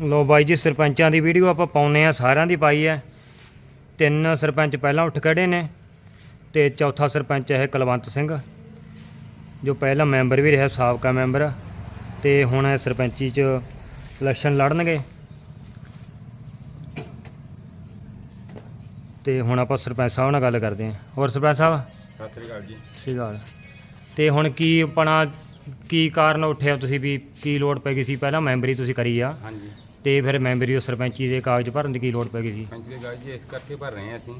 ਲੋ ਬਾਈ ਜੀ ਸਰਪੰਚਾਂ ਦੀ ਵੀਡੀਓ ਆਪਾਂ ਪਾਉਨੇ ਆ ਸਾਰਿਆਂ ਦੀ ਪਾਈ ਹੈ। ਤਿੰਨ ਸਰਪੰਚ ਪਹਿਲਾਂ ਉੱਠ ਖੜੇ ਨੇ ਤੇ ਚੌਥਾ ਸਰਪੰਚ ਹੈ ਕੁਲਵੰਤ ਸਿੰਘ ਜੋ ਪਹਿਲਾਂ ਮੈਂਬਰ ਵੀ ਰਿਹਾ ਸਾਬਕਾ ਮੈਂਬਰ। ਤੇ ਹੁਣ ਇਹ ਸਰਪੰਚੀ ਚ ਇਲੈਕਸ਼ਨ ਲੜਨਗੇ। ਤੇ ਹੁਣ ਆਪਾਂ ਸਰਪੰਚ ਸਾਹਿਬ ਨਾਲ ਗੱਲ ਕਰਦੇ ਹਾਂ। ਹੋਰ ਸਰਪੰਚ ਸਾਹਿਬ? ਸਤਿ ਸ੍ਰੀ ਅਕਾਲ ਜੀ। ਸਹੀ ਗੱਲ ਤੇ ਹੁਣ ਕੀ ਆਪਣਾ ਕੀ ਕਾਰਨ ਉੱਠਿਆ ਤੁਸੀਂ ਵੀ ਕੀ ਲੋੜ ਪੈ ਗਈ ਸੀ? ਪਹਿਲਾਂ ਮੈਂਬਰੀ ਤੁਸੀਂ ਕਰੀ ਆ। ਹਾਂਜੀ। ਤੇ ਫਿਰ ਮੈਂਬਰੀ ਉਹ ਸਰਪੰਚੀ ਦੇ ਕਾਗਜ਼ ਭਰਨ ਦੀ ਕੀ ਲੋੜ ਪੈ ਗਈ ਸੀ? ਪੰਚ ਦੇ ਗੱਲ ਜੀ ਇਸ ਕਰਕੇ ਭਰ ਰਹੇ ਹਾਂ ਅਸੀਂ।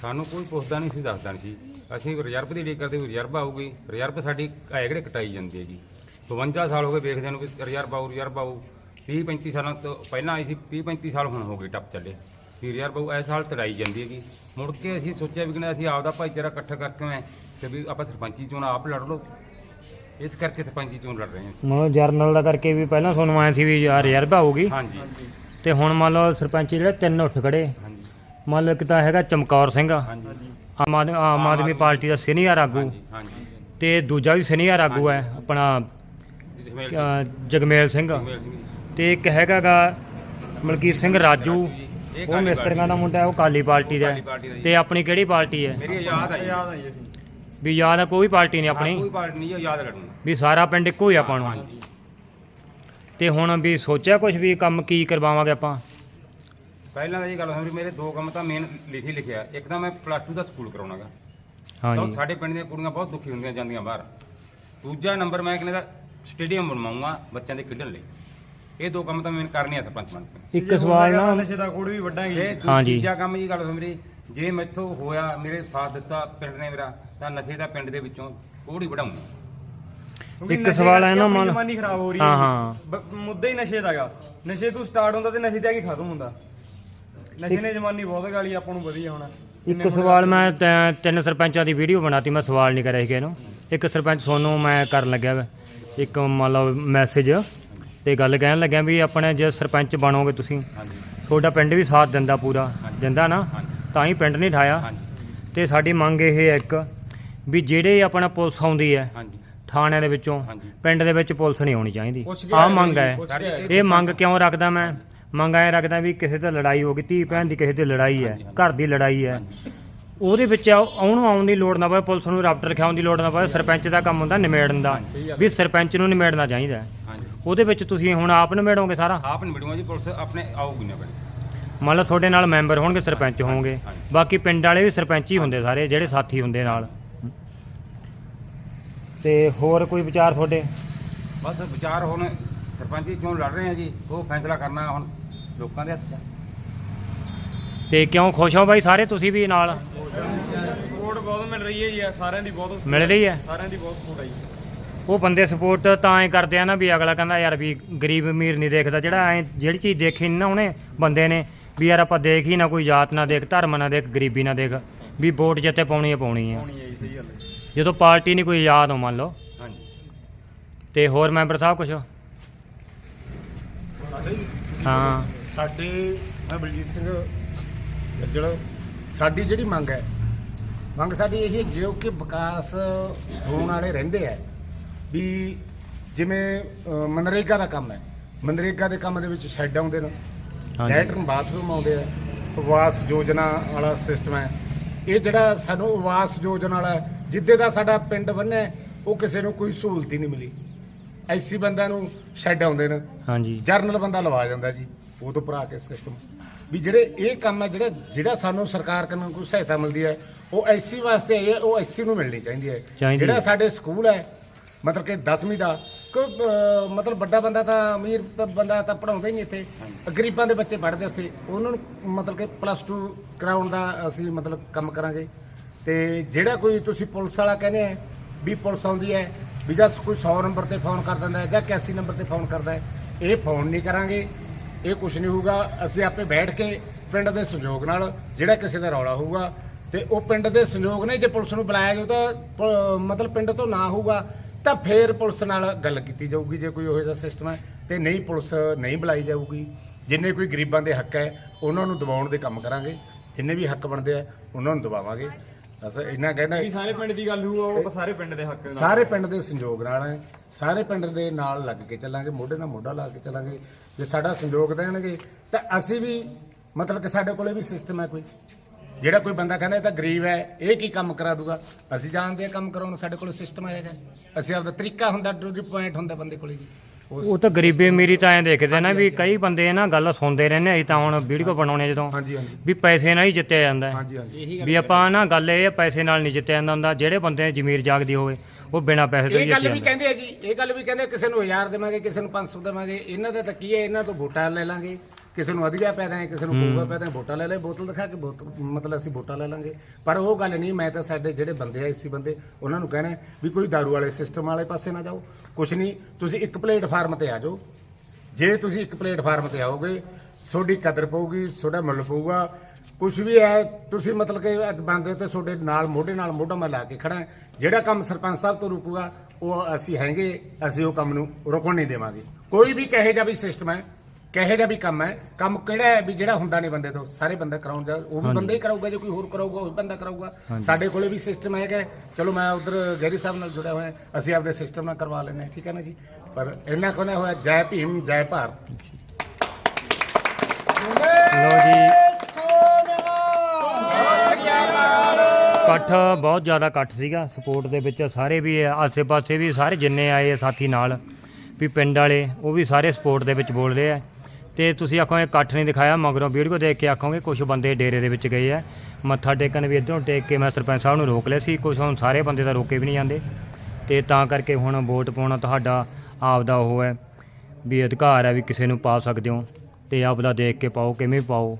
ਸਾਨੂੰ ਕੋਈ ਪੁੱਛਦਾ ਨਹੀਂ ਸੀ, ਦੱਸਦਾ ਨਹੀਂ ਸੀ। ਅਸੀਂ ਰਿਜ਼ਰਵ ਦੀ ਡੀਕ ਕਰਦੇ ਵੀ ਰਿਜ਼ਰਵ ਆਊਗੀ। ਰਿਜ਼ਰਵ ਸਾਡੀ ਆਏ ਕਿਹੜੇ ਕਟਾਈ ਜਾਂਦੀ ਹੈ ਜੀ 52 ਸਾਲ ਹੋ ਗਏ ਵੇਖਦੇ ਨੂੰ ਵੀ ਰਿਜ਼ਰਵ ਆਊ ਰਿਜ਼ਰਵ ਆਊ। 30 35 ਸਾਲਾਂ ਤੋਂ ਪਹਿਲਾਂ ਆਈ ਸੀ 30 35 ਸਾਲ ਹੁਣ ਹੋ ਗਏ ਟੱਪ ਚੱਲੇ। ਵੀ ਰਿਜ਼ਰਵ ਆਊ ਇਸ ਸਾਲ ਤੜਾਈ ਜਾਂਦੀ ਹੈਗੀ। ਮੁੜ ਕੇ ਅਸੀਂ ਸੋਚਿਆ ਵੀ ਕਿ ਅਸੀਂ ਆਪਦਾ ਭਾਈਚਾਰਾ ਇਕੱਠਾ ਕਰਕੇ ਮੈਂ ਤੇ ਵੀ ਆਪਾਂ ਸਰਪੰਚੀ ਚੋਣ ਆਪ ਲੜ ਲਓ। ਇਸ ਕਰਕੇ ਸਰਪੰਚੀ ਚੋਣ ਲੜ ਰਹੇ ਹਾਂ। ਮਤਲਬ ਜਰਨਲ ਦਾ ਕਰਕੇ ਵੀ ਪਹਿਲਾਂ ਤੁਹਾਨੂੰ ਆਇਆ ਸੀ ਵੀ ਯਾਰ ਰਿਜ਼ਰਵ ਆਊਗੀ ਹਾਂਜੀ। ਤੇ ਹੁਣ ਮੰਨ ਲਓ ਸਰਪੰਚ ਜਿਹੜੇ ਤਿੰਨ ਉੱਠ ਖੜੇ। ਹਾਂਜੀ। ਮੰਨ ਲਓ ਇੱਕ ਤਾਂ ਹੈਗਾ ਚਮਕੌਰ ਸਿੰਘ। ਹਾਂਜੀ। ਆਮ ਆਦਮੀ ਆਮ ਆਦਮੀ ਪਾਰਟੀ ਦਾ ਸੀਨੀਅਰ ਆਗੂ। ਹਾਂਜੀ ਹਾਂਜੀ। ਤੇ ਦੂਜਾ ਵੀ ਸੀਨੀਅਰ ਆਗੂ ਹੈ ਆਪਣਾ ਜਸਮੇਲ ਅ, ਜਗਮੇਲ ਸਿੰਘ। ਜਸਮੇਲ ਸਿੰਘ ਜੀ। ਤੇ ਇੱਕ ਹੈਗਾਗਾ ਮਲਕੀਤ ਸਿੰਘ ਰਾਜੂ। ਇਹ ਉਹ ਕਾਲੀ ਮਿਸਤਰੀਆਂ ਦਾ ਮੁੰਡਾ ਹੈ, ਉਹ ਕਾਲੀ ਪਾਰਟੀ ਦਾ ਕਾਲੀ ਹੈ। ਪਾਰਟੀ ਦਾ ਜੀ। ਤੇ ਆਪਣੀ ਕਿਹੜੀ ਪਾਰਟੀ ਹੈ? ਮੇਰੀ ਯਾਦ ਆਈ ਯਾਦ ਆਈ ਵੀ ਯਾਦ ਆ ਕੋਈ ਪਾਰਟੀ ਨਹੀਂ ਕੋਈ ਆਪਣੀ। ਪਾਰਟੀ ਨਹੀਂ ਉਹ ਯਾਦ ਲੜੂਗਾ ਵੀ ਸਾਰਾ ਪਿੰਡ ਇੱਕੋ ਹੀ ਆਪਾਂ ਨੂੰ। ਹਾਂਜੀ ਤੇ ਹੁਣ ਵੀ ਸੋਚਿਆ ਕੁਝ ਵੀ ਕੰਮ ਕੀ ਕਰਵਾਵਾਂਗੇ ਆਪਾਂ? ਪਹਿਲਾਂ ਤਾਂ ਇਹ ਗੱਲ ਸਮਝੀ ਮੇਰੇ ਦੋ ਕੰਮ ਤਾਂ ਮੇਨ ਲਿਖੀ ਲਿਖਿਆ। ਇੱਕ ਤਾਂ ਮੈਂ ਪਲੱਸ 2 ਦਾ ਸਕੂਲ ਕਰਾਉਣਾਗਾ। ਹਾਂਜੀ ਸਾਡੇ ਪਿੰਡ ਦੀਆਂ ਕੁੜੀਆਂ ਬਹੁਤ ਦੁਖੀ ਹੁੰਦੀਆਂ ਜਾਂਦੀਆਂ ਬਾਹਰ। ਦੂਜਾ ਨੰਬਰ ਮੈਂ ਕਹਿੰਦਾ ਸਟੇਡੀਅਮ ਬਣਵਾਉਂਗਾ ਬੱਚਿਆਂ ਦੇ ਖੇਡਣ ਲਈ। ਇਹ ਦੋ ਕੰਮ ਤਾਂ ਮੈਂ ਕਰਨੇ ਆ ਸਰਪੰਚ ਕੇ। ਇੱਕ ਸਵਾਲ ਨਾ ਨਸ਼ੇ ਦਾ ਕੋਡ ਵੀ ਵੱਡਾਂਗੇ ਤੇ ਦੂ- ਹਾਂਜੀ। ਤੀਜਾ ਕੰਮ ਜੀ ਗੱਲ ਸਮਝੀ ਜੇ ਮੈਥੋਂ ਹੋਇਆ ਮੇਰੇ ਸਾਥ ਦਿੱਤਾ ਪਿੰਡ ਨੇ ਮੇਰਾ ਤਾਂ ਨਸ਼ੇ ਦਾ ਪਿੰਡ ਦੇ ਵਿੱਚੋਂ ਕੋੜ ਵਢਾਉਂਗਾ ਇੱਕ ਸਵਾਲ ਹੈ ਨਾ ਮਨ ਜਮਾਨੀ ਖਰਾਬ ਹੋ ਰਹੀ ਹਾਂ ਹੈ ਹਾਂ। ਬ- ਮੁੱਦਾ ਹੀ ਨਸ਼ੇ ਦਾਗਾ ਨਸ਼ੇ ਤੋਂ ਸਟਾਰਟ ਹੁੰਦਾ ਤੇ ਨਸ਼ੇ ਤੇ ਆ ਕੇ ਖਤਮ ਹੁੰਦਾ। ਨਸ਼ੇ ਨੇ ਜਮਾਨੀ ਬਹੁਤ ਗਾਲੀ ਆਪਾਂ ਨੂੰ ਵਧੀਆ ਹੋਣਾ। ਇੱਕ ਸਵਾਲ ਮੈਂ ਤੈ- ਤਿੰਨ ਸਰਪੰਚਾਂ ਦੀ ਵੀਡੀਓ ਬਣਾਤੀ ਮੈਂ ਸਵਾਲ ਨਹੀਂ ਕਰਿਆ ਸੀ ਇਹਨੂੰ ਇੱਕ ਸਰਪੰਚ ਸੋਨੂੰ ਮੈਂ ਕਰਨ ਲੱਗਿਆ ਵਾ। ਇੱਕ ਮੰਨ ਲਓ ਮੈਸੇਜ ਤੇ ਗੱਲ ਕਹਿਣ ਲੱਗਿਆ ਵੀ ਆਪਣੇ ਜੇ ਸਰਪੰਚ ਬਣੋਗੇ ਤੁਸੀਂ ਹਾਂਜੀ। ਤੁਹਾਡਾ ਪਿੰਡ ਵੀ ਸਾਥ ਦਿੰਦਾ ਪੂਰਾ। ਦਿੰਦਾ ਨਾ? ਹਾਂਜੀ। ਤਾਂ ਹੀ ਪਿੰਡ ਨਹੀਂ ਠਾਇਆ। ਤੇ ਸਾਡੀ ਮੰਗ ਇਹ ਹੈ ਇੱਕ ਵੀ ਜਿਹੜੇ ਆਪਣਾ ਪੁਲਿਸ ਆਉਂਦੀ ਹੈ ਹਾਂਜੀ। ਥਾਣਿਆਂ ਦੇ ਵਿੱਚੋਂ। ਪਿੰਡ ਦੇ ਵਿੱਚ ਪੁਲਿਸ ਨਹੀਂ ਆਉਣੀ ਚਾਹੀਦੀ। ਆਹ ਮੰਗ ਹੈ। ਇਹ ਮੰਗ ਕਿਉਂ ਰੱਖਦਾ ਮੈਂ? ਮੰਗ ਐ ਰੱਖਦਾ ਵੀ ਕਿਸੇ ਤੇ ਲੜਾਈ ਹੋ ਗਈ ਧੀ ਭੈਣ ਦੀ ਕਿਸੇ ਤੇ ਲੜਾਈ ਹੈ। ਘਰ ਦੀ ਲੜਾਈ ਹੈ। ਉਹਦੇ ਵਿੱਚ ਉਹਨੂੰ ਆਉਣ ਦੀ ਲੋੜ ਨਾ ਪਵੇ ਪੁਲਿਸ ਨੂੰ ਰਾਪਟਰ ਰਖਾਉਣ ਦੀ ਲੋੜ ਨਾ ਪਵੇ ਸਰਪੰਚ ਦਾ ਕੰਮ ਹੁੰਦਾ ਨਿਮੇੜਨ ਦਾ ਵੀ ਸਰਪੰਚ ਨੂੰ ਨਿਮੇੜਨਾ ਚਾਹੀਦਾ ਉਹਦੇ ਵਿੱਚ ਤੁਸੀਂ ਹੁਣ ਆਪ ਨਿਮੇੜੋਗੇ ਸਾਰਾ? ਆਪ ਨਹੀਂ ਮਿਲੂਗਾ ਜੀ ਪੁਲਿਸ ਆਪਣੇ ਆਊਗੀ ਨਾ ਬਣੀ ਮੰਨ ਲਓ ਤੁਹਾਡੇ ਨਾਲ ਮੈਂਬਰ ਹੋਣਗੇ ਸਰਪੰਚ ਹੋਣਗੇ। ਬਾਕੀ ਪਿੰਡ ਵਾਲੇ ਵੀ ਸਰਪੰਚ ਹੀ ਹੁੰਦੇ ਸਾਰੇ ਜਿਹੜੇ ਸਾਥੀ ਹੁੰਦੇ ਨਾਲ। ਤੇ ਹੋਰ ਕੋਈ ਵਿਚਾਰ ਤੁਹਾਡੇ? ਬਸ ਵਿਚਾਰ ਹੁਣ ਸਰਪੰਚੀ ਚੋਣ ਲੜ ਰਹੇ ਆ ਜੀ ਉਹ ਫੈਸਲਾ ਕਰਨਾ ਹੁਣ ਲੋਕਾਂ ਦੇ ਹੱਥ 'ਚ ਆ। ਤੇ ਕਿਉਂ ਖੁਸ਼ ਹੋ ਬਾਈ ਸਾਰੇ ਤੁਸੀਂ ਵੀ ਨਾਲ? ਸਪੋਰਟ ਬਹੁਤ ਮਿਲ ਰਹੀ ਹੈ ਜੀ ਸਾਰਿਆਂ ਦੀ ਬਹੁਤ ਮਿਲ ਰਹੀ ਹੈ? ਸਾਰਿਆਂ ਦੀ ਬਹੁਤ ਸਪੋਰਟ ਆਈ ਉਹ ਬੰਦੇ ਸਪੋਰਟ ਤਾਂ ਐ ਕਰਦੇ ਆ ਨਾ ਵੀ ਅਗਲਾ ਕਹਿੰਦਾ ਯਾਰ ਵੀ ਗਰੀਬ ਅਮੀਰ ਨਹੀਂ ਦੇਖਦਾ ਜਿਹੜਾ ਐ ਜਿਹੜੀ ਚੀਜ਼ ਦੇਖੀ ਨੀ ਨਾ ਉਹਨੇ ਬੰਦੇ ਨੇ ਵੀ ਯਾਰ ਆਪਾਂ ਦੇਖ ਹੀ ਨਾ ਕੋਈ ਜਾਤ ਨਾ ਦੇਖ ਧਰਮ ਨਾ ਦੇਖ ਗਰੀਬੀ ਨਾ ਦੇਖ ਵੀ ਵੋਟ ਜਿੱਤੇ ਪਾਉਣੀ ਹੈ ਪਾਉਣੀ ਹੈ। ਹੋਣੀ ਹੈ ਜੀ ਸਹੀ ਗੱਲ ਹੈ। ਜਦੋਂ ਪਾਰਟੀ ਨਹੀਂ ਕੋਈ ਯਾਦ ਹੋ ਮੰਨ ਲਓ। ਹਾਂਜੀ। ਤੇ ਹੋਰ ਮੈਂਬਰ ਸਾਹਿਬ ਕੁਛ? ਹਾਂ। ਸਾਡੇ ਮੈਂ ਬਲਜੀਤ ਸਿੰਘ ਗੱਜਲ ਸਾਡੀ ਜਿਹੜੀ ਮੰਗ ਹੈ ਮੰਗ ਸਾਡੀ ਇਹ ਹੈ ਜੋ ਕਿ ਵਿਕਾਸ ਹੋਣ ਵਾਲੇ ਰਹਿੰਦੇ ਆ ਵੀ ਜਿਵੇਂ ਅ, ਮਨਰੇਗਾ ਦਾ ਕੰਮ ਹੈ। ਮਨਰੇਗਾ ਦੇ ਕੰਮ ਦੇ ਵਿੱਚ ਸ਼ੈੱਡ ਆਉਂਦੇ ਨੇ ਹਾਂਜੀ। ਲੈਟਰਨ ਬਾਥਰੂਮ ਆਉਂਦੇ ਆ। ਆਵਾਸ ਯੋਜਨਾ ਵਾਲਾ ਸਿਸਟਮ ਹੈ। ਇਹ ਜਿਹੜਾ ਸਾਨੂੰ ਆਵਾਸ ਯੋਜਨਾ ਵਾਲਾ ਜਿੱਦੇ ਦਾ ਸਾਡਾ ਪਿੰਡ ਬੰਨਿਆ ਉਹ ਕਿਸੇ ਨੂੰ ਕੋਈ ਸਹੂਲਤ ਹੀ ਨਹੀਂ ਮਿਲੀ। ਐਸੀ ਬੰਦਿਆਂ ਨੂੰ ਸ਼ੈੱਡ ਆਉਂਦੇ ਨੇ। ਹਾਂਜੀ। ਜਰਨਲ ਬੰਦਾ ਲਵਾ ਜਾਂਦਾ ਜੀ ਉਹ ਤੋਂ ਭਰਾ ਕੇ ਸਿਸਟਮ ਵੀ ਜਿਹੜੇ ਇਹ ਕੰਮ ਹੈ ਜਿਹੜਾ ਜਿਹੜਾ ਸਾਨੂੰ ਸਰਕਾਰ ਕੋਲੋਂ ਕੋਈ ਸਹਾਇਤਾ ਮਿਲਦੀ ਹੈ ਉਹ ਐਸੀ ਵਾਸਤੇ ਹੈ ਉਹ ਐਸੀ ਨੂੰ ਮਿਲਣੀ ਚਾਹੀਦੀ ਹੈ। ਚਾਹੀਦੀ ਜਿਹੜਾ। ਸਾਡੇ ਸਕੂਲ ਹੈ ਮਤਲਬ ਕਿ 10ਵੀਂ ਦਾ ਕੋਈ ਅਹ, ਮਤਲਬ ਵੱਡਾ ਬੰਦਾ ਤਾਂ ਅਮੀਰ ਤਾਂ ਬੰਦਾ ਤਾਂ ਪੜਾਉਂਦਾ ਹੀ ਨਹੀਂ ਇੱਥੇ। ਗਰੀਬਾਂ ਦੇ ਬੱਚੇ ਪੜ੍ਹਦੇ ਉੱਥੇ। ਉਹਨਾਂ ਨੂੰ ਮਤਲਬ ਕਿ ਪਲੱਸ 2 ਕਰਾਉਣ ਦਾ ਅਸੀਂ ਮਤਲਬ ਕੰਮ ਕਰਾਂਗੇ। ਤੇ ਜਿਹੜਾ ਕੋਈ ਤੁਸੀਂ ਪੁਲਿਸ ਵਾਲਾ ਕਹਿੰਦੇ ਆ ਵੀ ਪੁਲਿਸ ਆਉਂਦੀ ਹੈ ਵੀ ਜਾਂ ਕੋਈ 100 ਨੰਬਰ ਤੇ ਫੋਨ ਕਰ ਦਿੰਦਾ ਹੈ ਜਾਂ 81 ਨੰਬਰ ਤੇ ਫੋਨ ਕਰਦਾ ਹੈ ਇਹ ਫੋਨ ਨਹੀਂ ਕਰਾਂਗੇ। ਇਹ ਕੁਝ ਨਹੀਂ ਹੋਊਗਾ। ਅਸੀਂ ਆਪੇ ਬੈਠ ਕੇ ਪਿੰਡ ਦੇ ਸਹਿਯੋਗ ਨਾਲ ਜਿਹੜਾ ਕਿਸੇ ਦਾ ਰੌਲਾ ਹੋਊਗਾ ਤੇ ਉਹ ਪਿੰਡ ਦੇ ਸਹਿਯੋਗ ਨੇ ਜੇ ਪੁਲਿਸ ਨੂੰ ਬੁਲਾਇਆ ਜਾਊ ਤਾਂ ਪ- ਮਤਲਬ ਪਿੰਡ ਤੋਂ ਨਾ ਹੋਊਗਾ। ਤਾਂ ਫੇਰ ਪੁਲਿਸ ਨਾਲ ਗੱਲ ਕੀਤੀ ਜਾਊਗੀ ਜੇ ਕੋਈ ਉਹੋ ਜਿਹਾ ਸਿਸਟਮ ਹੈ ਤੇ ਨਹੀਂ ਪੁਲਿਸ ਨਹੀਂ ਬੁਲਾਈ ਜਾਊਗੀ। ਜਿੰਨੇ ਕੋਈ ਗਰੀਬਾਂ ਦੇ ਹੱਕ ਹੈ ਉਹਨਾਂ ਨੂੰ ਦਬਾਉਣ ਦੇ ਕੰਮ ਕਰਾਂਗੇ। ਜਿੰਨੇ ਵੀ ਹੱਕ ਬਣਦੇ ਆ ਉਹਨਾਂ ਨੂੰ ਦਬਾਵਾਂਗੇ। ਬਸ ਇੰਨਾ ਕਹਿੰਦਾ ਵੀ ਸਾਰੇ ਪਿੰਡ ਦੀ ਗੱਲ ਹੋਊ ਉਹ ਸਾਰੇ ਪਿੰਡ ਦੇ ਹੱਕ ਨਾਲ। ਸਾਰੇ ਪਿੰਡ ਦੇ ਸੰਯੋਗ ਨਾਲ ਹੈ। ਸਾਰੇ ਪਿੰਡ ਦੇ ਨਾਲ ਲੱਗ ਕੇ ਚੱਲਾਂਗੇ ਮੋਢੇ ਨਾਲ ਮੋਢਾ ਲਾ ਕੇ ਚੱਲਾਂਗੇ। ਜੇ ਸਾਡਾ ਸੰਯੋਗ ਦੇਣਗੇ ਤਾਂ ਅਸੀਂ ਵੀ ਮਤਲਬ ਕਿ ਸਾਡੇ ਕੋਲੇ ਵੀ ਸਿਸਟਮ ਹੈ ਕੋਈ। ਜਿਹੜਾ ਕੋਈ ਬੰਦਾ ਕਹਿੰਦਾ ਇਹ ਤਾਂ ਗਰੀਬ ਹੈ ਇਹ ਕੀ ਕੰਮ ਕਰਾ ਦੂਗਾ? ਅਸੀਂ ਜਾਣਦੇ ਹਾਂ ਕੰਮ ਕਰਾਉਣ ਸਾਡੇ ਕੋਲ ਸਿਸਟਮ ਆਏਗਾ ਅਸੀਂ ਆਪਦਾ ਤਰੀਕਾ ਹੁੰਦਾ ਡਿਊਟੀ ਪੁਆਇੰਟ ਹੁੰਦਾ ਬੰਦੇ ਕੋਲੇ ਜੀ। ਉਸ ਉਹ ਤਾਂ ਗਰੀਬੀ ਅਮੀਰੀ ਤਾਂ ਐਂ ਦੇਖਦੇ ਨਾ ਵੀ ਕਈ ਬੰਦੇ ਨਾ ਗੱਲ ਸੁਣਦੇ ਰਹਿੰਦੇ ਅਸੀਂ ਤਾਂ ਹੁਣ ਵੀਡੀਓ ਬਣਾਉਣੇ ਜਦੋਂ। ਹਾਂਜੀ ਹਾਂਜੀ। ਵੀ ਪੈਸੇ ਨਾਲ ਹੀ ਜਿੱਤਿਆ ਜਾਂਦਾ ਹੈ। ਹਾਂਜੀ ਹਾਂਜੀ। ਵੀ ਆਪਾਂ ਨਾ ਗੱਲ ਇਹ ਹੈ ਪੈਸੇ ਨਾਲ ਨਹੀਂ ਜਿੱਤਿਆ ਜਾਂਦਾ ਹੁੰਦਾ। ਜਿਹੜੇ ਬੰਦੇ ਦੀ ਜ਼ਮੀਰ ਜਾਗਦੀ ਹੋਵੇ ਉਹ ਬਿਨਾਂ ਪੈਸੇ ਤੋਂ ਹੀ ਇਹ ਗੱਲ ਵੀ ਜਾਂਦਾ। ਕਹਿੰਦੇ ਆ ਜੀ ਇਹ ਗੱਲ ਵੀ ਕਹਿੰਦੇ ਕਿਸੇ ਨੂੰ 1000 ਦੇਵਾਂਗੇ ਕਿਸੇ ਨੂੰ 500 ਦੇਵਾਂਗੇ। ਇਹਨਾਂ ਦਾ ਤਾਂ ਕੀ ਹੈ ਇਹਨਾਂ ਤੋਂ ਵੋਟਾਂ ਲੈ ਲਾਂਗੇ। ਕਿਸੇ ਨੂੰ ਵਧੀਆ ਪੈ ਦਾਂਗੇ ਕਿਸੇ ਨੂੰ ਕੋਗਾ ਪੈ ਦਾਂਗੇ ਵੋਟਾਂ ਲੈ ਲੈ ਬੋਤਲ ਦਿਖਾ ਕੇ ਬੋਤਲ ਮਤਲਬ ਅਸੀਂ ਵੋਟਾਂ ਲੈ ਲਾਂਗੇ। ਪਰ ਉਹ ਗੱਲ ਨਹੀਂ ਮੈਂ ਤਾਂ ਸਾਡੇ ਜਿਹੜੇ ਬੰਦੇ ਆ ਇਸੀ ਬੰਦੇ ਉਹਨਾਂ ਨੂੰ ਕਹਿਣਾ ਵੀ ਕੋਈ ਦਾਰੂ ਵਾਲੇ ਸਿਸਟਮ ਵਾਲੇ ਪਾਸੇ ਨਾ ਜਾਓ। ਕੁਛ ਨਹੀਂ ਤੁਸੀਂ ਇੱਕ ਪਲੇਟਫਾਰਮ ਤੇ ਆ ਜਾਓ। ਜੇ ਤੁਸੀਂ ਇੱਕ ਪਲੇਟਫਾਰਮ ਤੇ ਆਓਗੇ ਤੁਹਾਡੀ ਕਦਰ ਪਊਗੀ ਤੁਹਾਡਾ ਮੁੱਲ ਪਊਗਾ। ਕੁਝ ਵੀ ਹੈ ਤੁਸੀਂ ਮਤਲਬ ਕਿ ਅੱਜ ਬੰਦੇ ਤੇ ਤੁਹਾਡੇ ਨਾਲ ਮੋਢੇ ਨਾਲ ਮੋਢਾ ਮੈਂ ਲਾ ਕੇ ਖੜਾ। ਜਿਹੜਾ ਕੰਮ ਸਰਪੰਚ ਸਾਹਿਬ ਤੋਂ ਰੁਕੂਗਾ ਉਹ ਅਸੀਂ ਹੈਗੇ ਅਸੀਂ ਉਹ ਕੰਮ ਨੂੰ ਰੁਕਣ ਨਹੀਂ ਦੇਵਾਂਗੇ। ਕੋਈ ਵੀ ਕਹੇ ਜਾ ਵੀ ਸਿਸਟਮ ਹੈ ਕਹੇ ਜਾ ਵੀ ਕੰਮ ਹੈ ਕੰਮ ਕਿਹੜਾ ਹੈ ਵੀ ਜਿਹੜਾ ਹੁੰਦਾ ਨਹੀਂ ਬੰਦੇ ਤੋਂ ਸਾਰੇ ਬੰਦੇ ਕਰਾਉਣ ਜਾ ਉਹ ਵੀ ਬੰਦਾ ਹੀ ਕਰਾਊਗਾ ਜੇ ਕੋਈ ਹੋਰ ਕਰਾਊਗਾ ਉਹ ਵੀ ਬੰਦਾ ਕਰਾਊਗਾ। ਸਾਡੇ ਕੋਲੇ ਵੀ ਸਿਸਟਮ ਹੈਗਾ ਚਲੋ ਮੈਂ ਉਧਰ ਗੈਰੀ ਸਾਹਿਬ ਨਾਲ ਜੁੜਿਆ ਹੋਇਆ ਅਸੀਂ ਆਪਦੇ ਸਿਸਟਮ ਨਾਲ ਕਰਵਾ ਲੈਂਦੇ ਹਾਂ ਠੀਕ ਹੈ ਨਾ ਜੀ? ਪਰ ਇਹਨਾਂ ਕੋਨੇ ਹੋਇਆ ਜੈ ਭੀਮ ਜੈ ਭਾਰਤ। ਲੋ ਜੀ। ਇਕੱਠ ਬਹੁਤ ਜ਼ਿਆਦਾ ਇਕੱਠ ਸੀਗਾ। ਸਪੋਰਟ ਦੇ ਵਿੱਚ ਸਾਰੇ ਵੀ ਆਸੇ-ਪਾਸੇ ਵੀ ਸਾਰੇ ਜਿੰਨੇ ਆਏ ਸਾਥੀ ਨਾਲ ਵੀ ਪਿੰਡ ਵਾਲੇ ਉਹ ਵੀ ਸਾਰੇ ਸਪੋਰਟ ਦੇ ਵਿੱਚ ਬੋਲ ਰਹੇ ਆ। ਤੇ ਤੁਸੀਂ ਆਖੋਗੇ ਇਕੱਠ ਨਹੀਂ ਦਿਖਾਇਆ, ਮਗਰੋਂ ਵੀਡੀਓ ਦੇਖ ਕੇ ਆਖੋਗੇ ਕੁਝ ਬੰਦੇ ਡੇਰੇ ਦੇ ਵਿੱਚ ਗਏ ਆ। ਮੱਥਾ ਟੇਕਣ ਵੀ ਇੱਧਰੋਂ ਟੇਕ ਕੇ ਮੈਂ ਸਰਪੰਚ ਸਾਹਿਬ ਨੂੰ ਰੋਕ ਲਿਆ ਸੀ ਕੁਝ ਹੁਣ ਸਾਰੇ ਬੰਦੇ ਤਾਂ ਰੋਕੇ ਵੀ ਨਹੀਂ ਜਾਂਦੇ। ਤੇ ਤਾਂ ਕਰਕੇ ਹੁਣ ਵੋਟ ਪਾਉਣਾ ਤੁਹਾਡਾ, ਆਪਦਾ ਉਹ ਹੈ ਵੀ ਅਧਿਕਾਰ ਹੈ ਵੀ ਕਿਸੇ ਨੂੰ ਪਾ ਸਕਦੇ ਹੋ ਤੇ ਆਪਦਾ ਦੇਖ ਕੇ ਪਾਓ, ਕਿਵੇਂ ਪਾਓ।